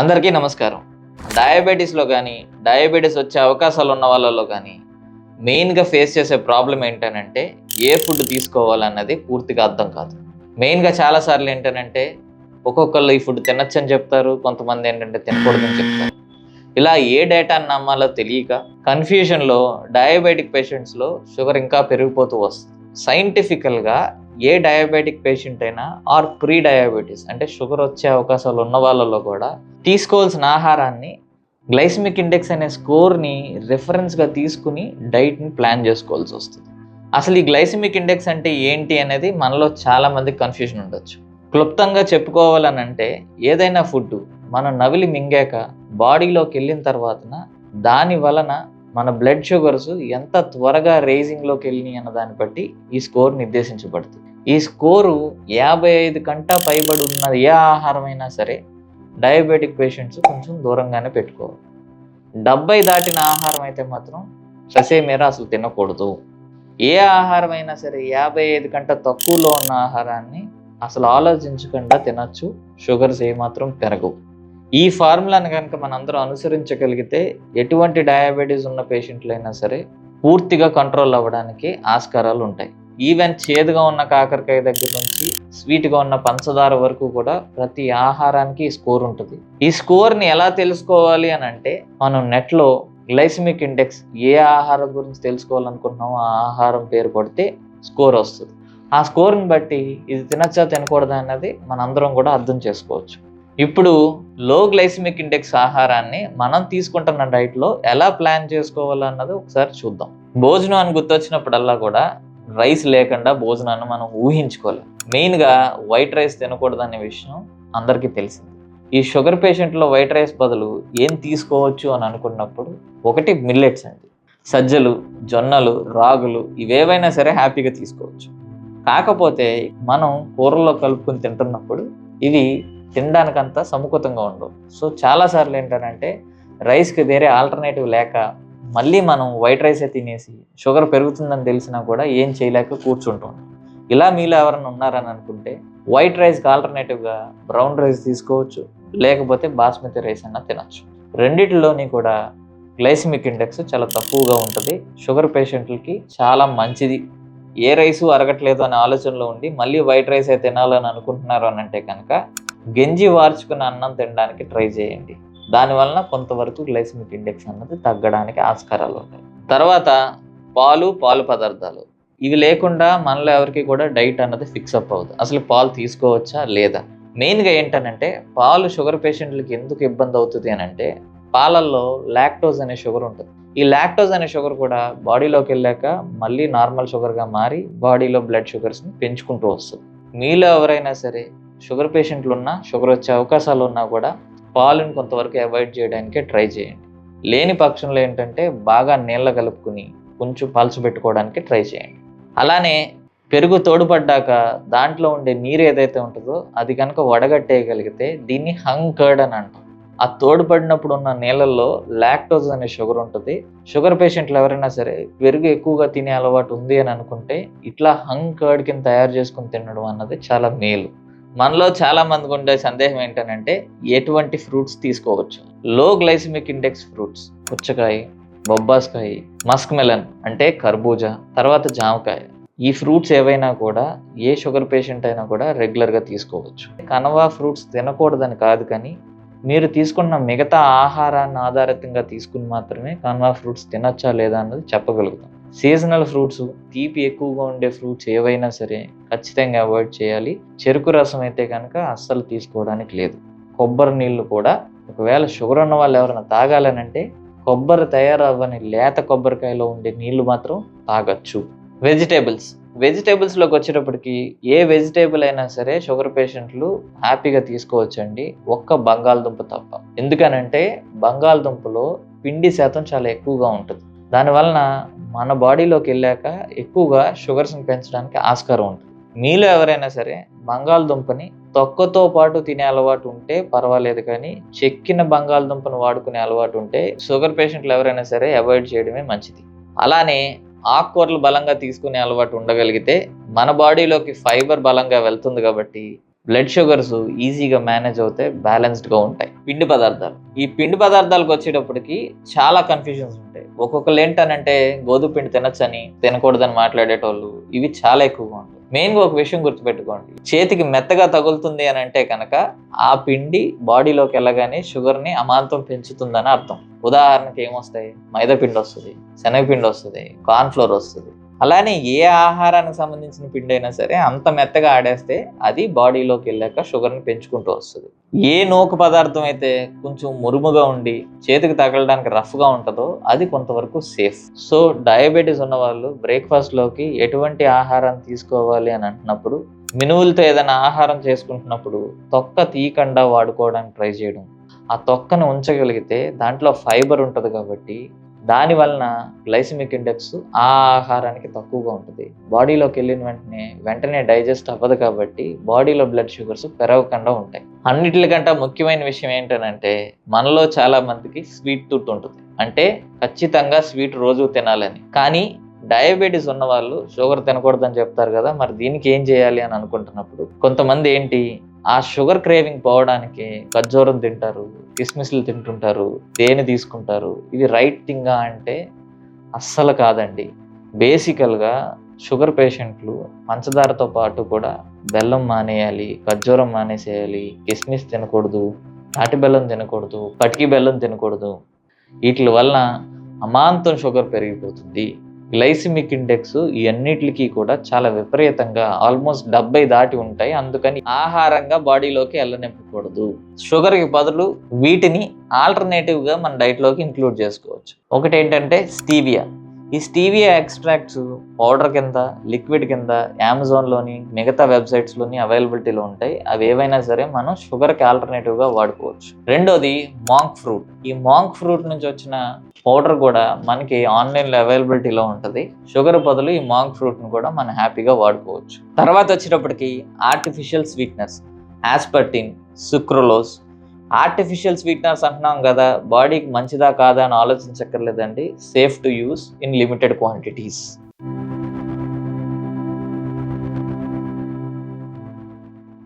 అందరికీ నమస్కారం. డయాబెటీస్లో కానీ డయాబెటీస్ వచ్చే అవకాశాలు ఉన్న వాళ్ళలో కానీ మెయిన్గా ఫేస్ చేసే ప్రాబ్లం ఏంటనంటే ఏ ఫుడ్ తీసుకోవాలన్నది పూర్తిగా అర్థం కాదు. మెయిన్గా చాలాసార్లు ఏంటనంటే ఒక్కొక్కళ్ళు ఈ ఫుడ్ తినొచ్చని చెప్తారు కొంతమంది ఏంటంటే తినకూడదని చెప్తారు. ఇలా ఏ డేటాని నమ్మాలో తెలియక కన్ఫ్యూజన్లో డయాబెటిక్ పేషెంట్స్లో షుగర్ ఇంకా పెరిగిపోతూ వస్తుంది సైంటిఫికల్గా ఏ డయాబెటిక్ పేషెంట్ అయినా ఆర్ ప్రీ డయాబెటీస్ అంటే షుగర్ వచ్చే అవకాశాలు ఉన్న వాళ్ళలో కూడా తీసుకోవాల్సిన ఆహారాన్ని గ్లైసిమిక్ ఇండెక్స్ అనే స్కోర్ని రెఫరెన్స్గా తీసుకుని డైట్ని ప్లాన్ చేసుకోవాల్సి వస్తుంది. అసలు ఈ గ్లైసిమిక్ ఇండెక్స్ అంటే ఏంటి అనేది మనలో చాలామందికి కన్ఫ్యూషన్ కన్ఫ్యూజన్ ఉండొచ్చు. క్లుప్తంగా చెప్పుకోవాలని అంటే ఏదైనా ఫుడ్ మనం నవిలి మింగాక బాడీలోకి వెళ్ళిన తర్వాతన దాని వలన మన బ్లడ్ షుగర్స్ ఎంత త్వరగా రేజింగ్లోకి వెళ్ళినాయి అన్న దాన్ని బట్టి ఈ స్కోర్ నిర్దేశించబడుతుంది. ఈ స్కోరు యాభై ఐదు కంటా పైబడి ఉన్న ఏ ఆహారమైనా సరే డయాబెటిక్ పేషెంట్స్ కొంచెం దూరంగానే పెట్టుకోవాలి. డెబ్బై దాటిన ఆహారం అయితే మాత్రం ససేమేర అసలు తినకూడదు. ఏ ఆహారం అయినా సరే యాభై ఐదు కంటే తక్కువలో ఉన్న ఆహారాన్ని అసలు ఆలోచించకుండా తినచ్చు. షుగర్స్ ఏమాత్రం పెరగవు. ఈ ఫార్ములాని కనుక మనందరం అనుసరించగలిగితే ఎటువంటి డయాబెటీస్ ఉన్న పేషెంట్లైనా సరే పూర్తిగా కంట్రోల్ అవ్వడానికి ఆస్కారాలు ఉంటాయి. ఈవెన్ చేదుగా ఉన్న కాకరకాయ దగ్గర నుంచి స్వీట్గా ఉన్న పంచదార వరకు కూడా ప్రతి ఆహారానికి ఈ స్కోర్ ఉంటుంది. ఈ స్కోర్ని ఎలా తెలుసుకోవాలి అని అంటే మనం నెట్లో గ్లైసిమిక్ ఇండెక్స్ ఏ ఆహారం గురించి తెలుసుకోవాలనుకుంటున్నామో ఆ ఆహారం పేరు కొడితే స్కోర్ వస్తుంది. ఆ స్కోర్ని బట్టి ఇది తినచ్చా తినకూడదా అన్నది మనందరం కూడా అర్థం చేసుకోవచ్చు. ఇప్పుడు లో గ్లైసిమిక్ ఇండెక్స్ ఆహారాన్ని మనం తీసుకుంటున్న డైట్లో ఎలా ప్లాన్ చేసుకోవాలన్నది ఒకసారి చూద్దాం. భోజనం అని గుర్తొచ్చినప్పుడల్లా కూడా రైస్ లేకుండా భోజనాన్ని మనం ఊహించుకోలేం మెయిన్గా వైట్ రైస్ తినకూడదు అనే విషయం అందరికీ తెలిసింది. ఈ షుగర్ పేషెంట్లో వైట్ రైస్ బదులు ఏం తీసుకోవచ్చు అని అనుకున్నప్పుడు ఒకటి మిల్లెట్స్ అండి. సజ్జలు జొన్నలు రాగులు ఇవేవైనా సరే హ్యాపీగా తీసుకోవచ్చు. కాకపోతే మనం కూరల్లో కలుపుకొని తింటున్నప్పుడు ఇవి తినడానికంతా సముఖతంగా ఉండవు సో చాలాసార్లు ఏంటంటే రైస్కి వేరే ఆల్టర్నేటివ్ లేక మళ్ళీ మనం వైట్ రైసే తినేసి షుగర్ పెరుగుతుందని తెలిసినా కూడా ఏం చేయలేక కూర్చుంటాం. ఇలా మీలో ఎవరైనా ఉన్నారని అనుకుంటే వైట్ రైస్కి ఆల్టర్నేటివ్గా బ్రౌన్ రైస్ తీసుకోవచ్చు లేకపోతే బాస్మతి రైస్ అన్న తినచ్చు. రెండిటిలోని కూడా గ్లైసిమిక్ ఇండెక్స్ చాలా తక్కువగా ఉంటుంది. షుగర్ పేషెంట్లకి చాలా మంచిది. ఏ రైసు అరగట్లేదు అనే ఆలోచనలో ఉండి మళ్ళీ వైట్ రైస్ అయితే తినాలని అనుకుంటున్నారు అని అంటే కనుక గంజి వార్చుకున్న అన్నం తినడానికి ట్రై చేయండి. దానివలన కొంతవరకు గ్లైసిమిక్ ఇండెక్స్ అన్నది తగ్గడానికి ఆస్కారాలు ఉంటాయి. తర్వాత పాలు పాలు పదార్థాలు. ఇవి లేకుండా మనలో ఎవరికి కూడా డైట్ అన్నది ఫిక్స్ అప్ అవ్వదు. అసలు పాలు తీసుకోవచ్చా లేదా? మెయిన్గా ఏంటనంటే పాలు షుగర్ పేషెంట్లకి ఎందుకు ఇబ్బంది అవుతుంది అని అంటే పాలల్లో లాక్టోజ్ అనే షుగర్ ఉంటుంది. ఈ లాక్టోజ్ అనే షుగర్ కూడా బాడీలోకి వెళ్ళాక మళ్ళీ నార్మల్ షుగర్గా మారి బాడీలో బ్లడ్ షుగర్స్ని పెంచుకుంటూ వస్తుంది. మీలో ఎవరైనా సరే షుగర్ పేషెంట్లు ఉన్నా షుగర్ వచ్చే అవకాశాలు ఉన్నా కూడా పాలను కొంతవరకు అవాయిడ్ చేయడానికే ట్రై చేయండి. లేని పక్షంలో ఏంటంటే బాగా నీళ్ళ కలుపుకుని కొంచెం పలుచు పెట్టుకోవడానికి ట్రై చేయండి. అలానే పెరుగు తోడుపడ్డాక దాంట్లో ఉండే నీరు ఏదైతే ఉంటుందో అది కనుక వడగట్టేయగలిగితే దీన్ని హంగ్ కర్డ్ అని అంటాం. ఆ తోడుపడినప్పుడు ఉన్న నీళ్ళల్లో లాక్టోజ్ అనే షుగర్ ఉంటుంది. షుగర్ పేషెంట్లు ఎవరైనా సరే పెరుగు ఎక్కువగా తినే అలవాటు ఉంది అని అనుకుంటే ఇట్లా హంగ్ కర్డ్ కింద తయారు చేసుకుని తినడం అన్నది చాలా మేలు. మనలో చాలా మందికి ఉండే సందేహం ఏంటంటే ఎటువంటి ఫ్రూట్స్ తీసుకోవచ్చు. లో గ్లైసిమిక్ ఇండెక్స్ ఫ్రూట్స్ పుచ్చకాయ బొబ్బాస్కాయ మస్క్ మెలన్ అంటే కర్బూజా తర్వాత జామకాయ. ఈ ఫ్రూట్స్ ఏవైనా కూడా ఏ షుగర్ పేషెంట్ అయినా కూడా రెగ్యులర్గా తీసుకోవచ్చు. కనవా ఫ్రూట్స్ తినకూడదని కాదు కానీ మీరు తీసుకున్న మిగతా ఆహారాన్ని ఆధారితంగా తీసుకుని మాత్రమే కన్వా ఫ్రూట్స్ తినచ్చా లేదా అన్నది చెప్పగలుగుతాం. సీజనల్ ఫ్రూట్స్ తీపి ఎక్కువగా ఉండే ఫ్రూట్స్ ఏవైనా సరే ఖచ్చితంగా అవాయిడ్ చేయాలి. చెరుకు రసం అయితే కనుక అస్సలు తీసుకోవడానికి లేదు. కొబ్బరి నీళ్ళు కూడా ఒకవేళ షుగర్ ఉన్న వాళ్ళు ఎవరైనా తాగాలనంటే కొబ్బరి తయారవ్వని లేత కొబ్బరికాయలో ఉండే నీళ్ళు మాత్రం తాగొచ్చు. వెజిటేబుల్స్ వెజిటేబుల్స్లోకి వచ్చేటప్పటికి ఏ వెజిటేబుల్ అయినా సరే షుగర్ పేషెంట్లు హ్యాపీగా తీసుకోవచ్చండి. ఒక్క బంగాళదుంప తప్ప. ఎందుకనంటే బంగాళదుంపలో పిండి శాతం చాలా ఎక్కువగా ఉంటుంది. దానివలన మన బాడీలోకి వెళ్ళాక ఎక్కువగా షుగర్స్ని పెంచడానికి ఆస్కారం ఉంటుంది. మీలో ఎవరైనా సరే బంగాళదుంపని తొక్కతో పాటు తినే అలవాటు ఉంటే పర్వాలేదు కానీ చెక్కిన బంగాళదుంపను వాడుకునే అలవాటు ఉంటే షుగర్ పేషెంట్లు ఎవరైనా సరే అవాయిడ్ చేయడమే మంచిది. అలానే ఆకుకూరలు బలంగా తీసుకునే అలవాటు ఉండగలిగితే మన బాడీలోకి ఫైబర్ బలంగా వెళ్తుంది కాబట్టి బ్లడ్ షుగర్స్ ఈజీగా మేనేజ్ అవుతాయి బ్యాలెన్స్డ్గా ఉంటాయి. పిండి పదార్థాలు. ఈ పిండి పదార్థాలకు వచ్చేటప్పటికి చాలా కన్ఫ్యూజన్స్ ఉంటాయి. ఒక్కొక్కరు ఏంటనంటే గోధుమ పిండి తినొచ్చని తినకూడదని మాట్లాడేటోళ్ళు ఇవి చాలా ఎక్కువగా ఉంటాయి. మెయిన్గా ఒక విషయం గుర్తుపెట్టుకోండి. చేతికి మెత్తగా తగులుతుంది అని అంటే కనుక ఆ పిండి బాడీలోకి వెళ్ళగానే షుగర్ని అమాంతం పెంచుతుందని అర్థం. ఉదాహరణకి ఏమొస్తాయి? మైదా పిండి వస్తుంది శనగపిండి వస్తుంది కార్న్ఫ్లోర్ వస్తుంది. అలానే ఏ ఆహారానికి సంబంధించిన పిండి అయినా సరే అంత మెత్తగా ఆడేస్తే అది బాడీలోకి వెళ్ళాక షుగర్ని పెంచుకుంటూ వస్తుంది. ఏ నోకు పదార్థం అయితే కొంచెం మురుముగా ఉండి చేతికి తగలడానికి రఫ్గా ఉంటుందో అది కొంతవరకు సేఫ్ సో డయాబెటీస్ ఉన్నవాళ్ళు బ్రేక్ఫాస్ట్లోకి ఎటువంటి ఆహారం తీసుకోవాలి అని అంటున్నప్పుడు మినువులతో ఏదైనా ఆహారం చేసుకుంటున్నప్పుడు తొక్క తీయకుండా వాడుకోవడానికి ట్రై చేయడం. ఆ తొక్కను ఉంచగలిగితే దాంట్లో ఫైబర్ ఉంటుంది కాబట్టి దాని వలన గ్లైసిమిక్ ఇండెక్స్ ఆ ఆహారానికి తక్కువగా ఉంటుంది. బాడీలోకి వెళ్ళిన వెంటనే వెంటనే డైజెస్ట్ అవ్వదు కాబట్టి బాడీలో బ్లడ్ షుగర్స్ పెరగకుండా ఉంటాయి. అన్నిటికంటే ముఖ్యమైన విషయం ఏంటనంటే మనలో చాలా మందికి స్వీట్ టూత్ ఉంటుంది. అంటే ఖచ్చితంగా స్వీట్ రోజు తినాలని. కానీ డయాబెటీస్ ఉన్న వాళ్ళు షుగర్ తినకూడదని చెప్తారు కదా మరి దీనికి ఏం చేయాలి అని అనుకుంటున్నప్పుడు కొంతమంది ఏంటి ఆ షుగర్ క్రేవింగ్ పోవడానికి ఖర్జూరం తింటారు కిస్మిస్లు తింటుంటారు తేనె తీసుకుంటారు. ఇది రైట్ థింగా అంటే అస్సలు కాదండి. బేసికల్గా షుగర్ పేషెంట్లు పంచదారతో పాటు కూడా బెల్లం మానేయాలి ఖర్జూరం మానేసేయాలి కిస్మిస్ తినకూడదు తాటి బెల్లం తినకూడదు పటికి బెల్లం తినకూడదు. వీటి వలన అమాంతం షుగర్ పెరిగిపోతుంది. గ్లైసిమిక్ ఇండెక్స్ ఇవన్నిటికి కూడా చాలా విపరీతంగా ఆల్మోస్ట్ డెబ్బై దాటి ఉంటాయి. అందుకని ఆహారంగా బాడీలోకి వెళ్ళనివ్వకూడదు షుగర్కి బదులు వీటిని ఆల్టర్నేటివ్గా మన డైట్లోకి ఇంక్లూడ్ చేసుకోవచ్చు. ఒకటి ఏంటంటే స్టీవియా. ఈ స్టీవియా ఎక్స్ట్రాక్ట్స్ పౌడర్ కింద లిక్విడ్ కింద అమెజాన్లోని మిగతా వెబ్సైట్స్లోని అవైలబిలిటీలో ఉంటాయి. అవి ఏవైనా సరే మనం షుగర్కి ఆల్టర్నేటివ్గా వాడుకోవచ్చు. రెండోది మాంక్ ఫ్రూట్. ఈ మాంక్ ఫ్రూట్ నుంచి వచ్చిన పౌడర్ కూడా మనకి ఆన్లైన్లో అవైలబిలిటీలో ఉంటుంది. షుగర్ బదులు ఈ మాంక్ ఫ్రూట్ని కూడా మనం హ్యాపీగా వాడుకోవచ్చు. తర్వాత వచ్చేటప్పటికి artificial sweetness. Aspartame sucralose artificial sweeteners అంటున్నాం కదా బాడీకి మంచిదా కాదా అని ఆలోచించక్కర్లేదండి. Safe to use in limited quantities